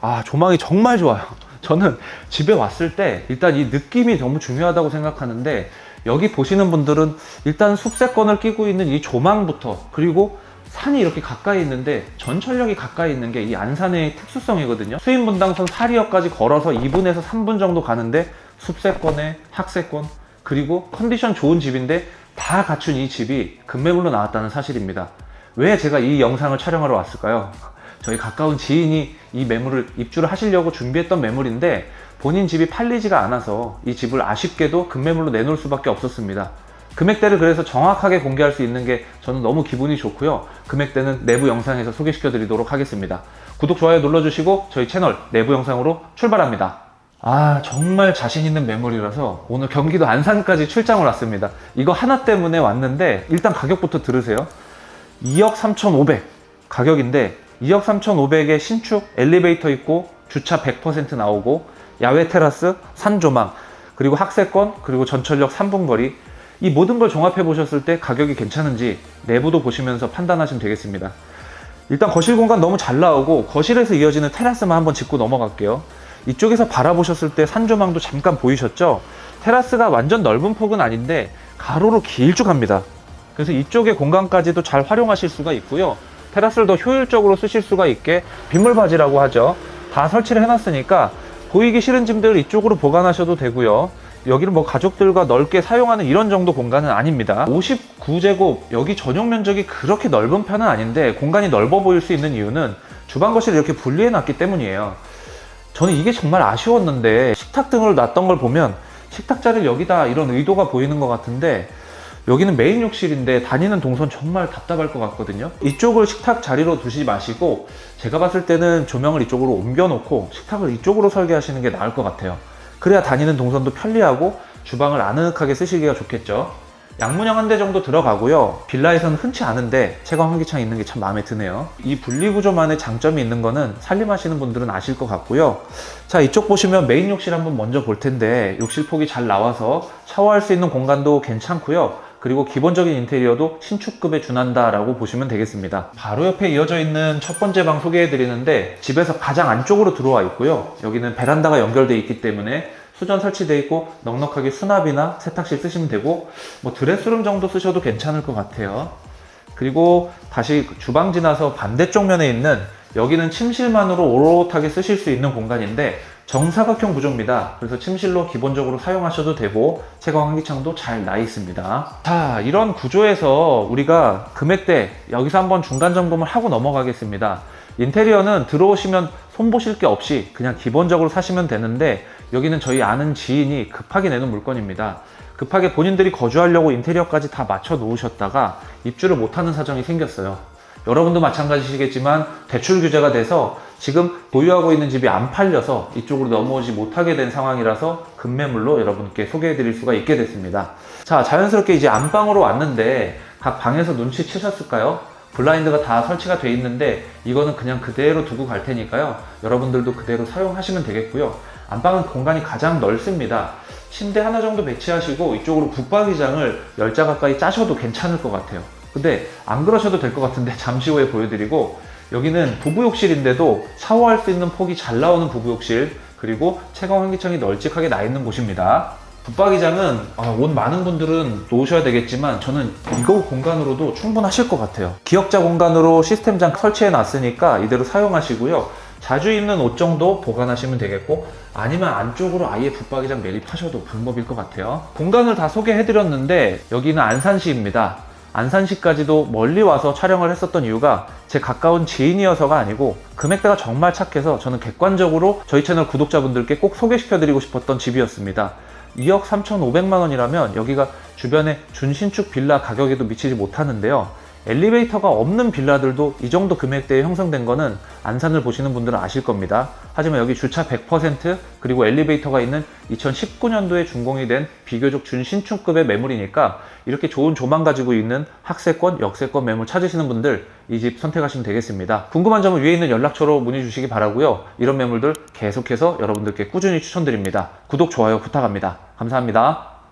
아, 조망이 정말 좋아요. 저는 집에 왔을 때 일단 이 느낌이 너무 중요하다고 생각하는데 여기 보시는 분들은 일단 숲세권을 끼고 있는 이 조망부터 그리고 산이 이렇게 가까이 있는데 전철역이 가까이 있는 게 이 안산의 특수성이거든요. 수인 분당선 4리역까지 걸어서 2분에서 3분 정도 가는데 숲세권에 학세권 그리고 컨디션 좋은 집인데 다 갖춘 이 집이 급매물로 나왔다는 사실입니다. 왜 제가 이 영상을 촬영하러 왔을까요? 저희 가까운 지인이 이 매물을 입주를 하시려고 준비했던 매물인데 본인 집이 팔리지가 않아서 이 집을 아쉽게도 급매물로 내놓을 수밖에 없었습니다. 금액대를 그래서 정확하게 공개할 수 있는 게 저는 너무 기분이 좋고요. 금액대는 내부 영상에서 소개시켜 드리도록 하겠습니다. 구독, 좋아요 눌러주시고 저희 채널 내부 영상으로 출발합니다. 아, 정말 자신 있는 매물이라서 오늘 경기도 안산까지 출장을 왔습니다. 이거 하나 때문에 왔는데 일단 가격부터 들으세요. 2억 3,500 가격인데 2억 3,500에 신축 엘리베이터 있고 주차 100% 나오고 야외 테라스 산조망 그리고 학세권 그리고 전철역 3분 거리 이 모든 걸 종합해 보셨을 때 가격이 괜찮은지 내부도 보시면서 판단하시면 되겠습니다. 일단 거실 공간 너무 잘 나오고 거실에서 이어지는 테라스만 한번 짚고 넘어갈게요. 이쪽에서 바라보셨을 때 산조망도 잠깐 보이셨죠? 테라스가 완전 넓은 폭은 아닌데 가로로 길쭉합니다. 그래서 이쪽의 공간까지도 잘 활용하실 수가 있고요. 테라스를 더 효율적으로 쓰실 수가 있게 빗물 바지라고 하죠. 다 설치를 해놨으니까 보이기 싫은 짐들을 이쪽으로 보관하셔도 되고요. 여기를 뭐 가족들과 넓게 사용하는 이런 정도 공간은 아닙니다. 59제곱 여기 전용 면적이 그렇게 넓은 편은 아닌데 공간이 넓어 보일 수 있는 이유는 주방 거실을 이렇게 분리해 놨기 때문이에요. 저는 이게 정말 아쉬웠는데 식탁 등을 놨던 걸 보면 식탁 자리를 여기다 이런 의도가 보이는 것 같은데 여기는 메인 욕실인데 다니는 동선 정말 답답할 것 같거든요. 이쪽을 식탁 자리로 두지 마시고 제가 봤을 때는 조명을 이쪽으로 옮겨 놓고 식탁을 이쪽으로 설계하시는 게 나을 것 같아요. 그래야 다니는 동선도 편리하고 주방을 아늑하게 쓰시기가 좋겠죠. 양문형 한 대 정도 들어가고요. 빌라에서는 흔치 않은데 채광 환기창이 있는 게 참 마음에 드네요. 이 분리구조만의 장점이 있는 거는 살림하시는 분들은 아실 것 같고요. 자, 이쪽 보시면 메인 욕실 한번 먼저 볼 텐데 욕실 폭이 잘 나와서 샤워할 수 있는 공간도 괜찮고요. 그리고 기본적인 인테리어도 신축급에 준한다라고 보시면 되겠습니다. 바로 옆에 이어져 있는 첫 번째 방 소개해 드리는데 집에서 가장 안쪽으로 들어와 있고요. 여기는 베란다가 연결되어 있기 때문에 수전 설치되어 있고 넉넉하게 수납이나 세탁실 쓰시면 되고 뭐 드레스룸 정도 쓰셔도 괜찮을 것 같아요. 그리고 다시 주방 지나서 반대쪽 면에 있는 여기는 침실만으로 오롯하게 쓰실 수 있는 공간인데 정사각형 구조입니다. 그래서 침실로 기본적으로 사용하셔도 되고 채광 환기창도 잘 나 있습니다. 자, 이런 구조에서 우리가 금액대 여기서 한번 중간 점검을 하고 넘어가겠습니다. 인테리어는 들어오시면 손보실 게 없이 그냥 기본적으로 사시면 되는데 여기는 저희 아는 지인이 급하게 내놓은 물건입니다. 급하게 본인들이 거주하려고 인테리어까지 다 맞춰 놓으셨다가 입주를 못하는 사정이 생겼어요. 여러분도 마찬가지시겠지만 대출 규제가 돼서 지금 보유하고 있는 집이 안 팔려서 이쪽으로 넘어오지 못하게 된 상황이라서 급매물로 여러분께 소개해 드릴 수가 있게 됐습니다. 자, 자연스럽게 이제 안방으로 왔는데 각 방에서 눈치채셨을까요? 블라인드가 다 설치가 돼 있는데 이거는 그냥 그대로 두고 갈 테니까요. 여러분들도 그대로 사용하시면 되겠고요. 안방은 공간이 가장 넓습니다. 침대 하나 정도 배치하시고 이쪽으로 붙박이장을 10자 가까이 짜셔도 괜찮을 것 같아요. 근데 안 그러셔도 될 것 같은데 잠시 후에 보여드리고 여기는 부부욕실인데도 샤워할 수 있는 폭이 잘 나오는 부부욕실 그리고 채광 환기창이 널찍하게 나 있는 곳입니다. 붙박이장은 아, 옷 많은 분들은 놓으셔야 되겠지만 저는 이거 공간으로도 충분하실 것 같아요. 기역자 공간으로 시스템장 설치해 놨으니까 이대로 사용하시고요. 자주 입는 옷 정도 보관하시면 되겠고 아니면 안쪽으로 아예 붙박이장 매립하셔도 방법일 것 같아요. 공간을 다 소개해 드렸는데 여기는 안산시입니다. 안산시까지도 멀리 와서 촬영을 했었던 이유가 제 가까운 지인이어서가 아니고 금액대가 정말 착해서 저는 객관적으로 저희 채널 구독자분들께 꼭 소개시켜 드리고 싶었던 집이었습니다. 2억 3,500만 원이라면 여기가 주변에 준신축 빌라 가격에도 미치지 못하는데요. 엘리베이터가 없는 빌라들도 이 정도 금액대에 형성된 거는 안산을 보시는 분들은 아실 겁니다. 하지만 여기 주차 100% 그리고 엘리베이터가 있는 2019년도에 준공이 된 비교적 준신축급의 매물이니까 이렇게 좋은 조망 가지고 있는 학세권, 역세권 매물 찾으시는 분들 이 집 선택하시면 되겠습니다. 궁금한 점은 위에 있는 연락처로 문의 주시기 바라고요. 이런 매물들 계속해서 여러분들께 꾸준히 추천드립니다. 구독, 좋아요 부탁합니다. 감사합니다.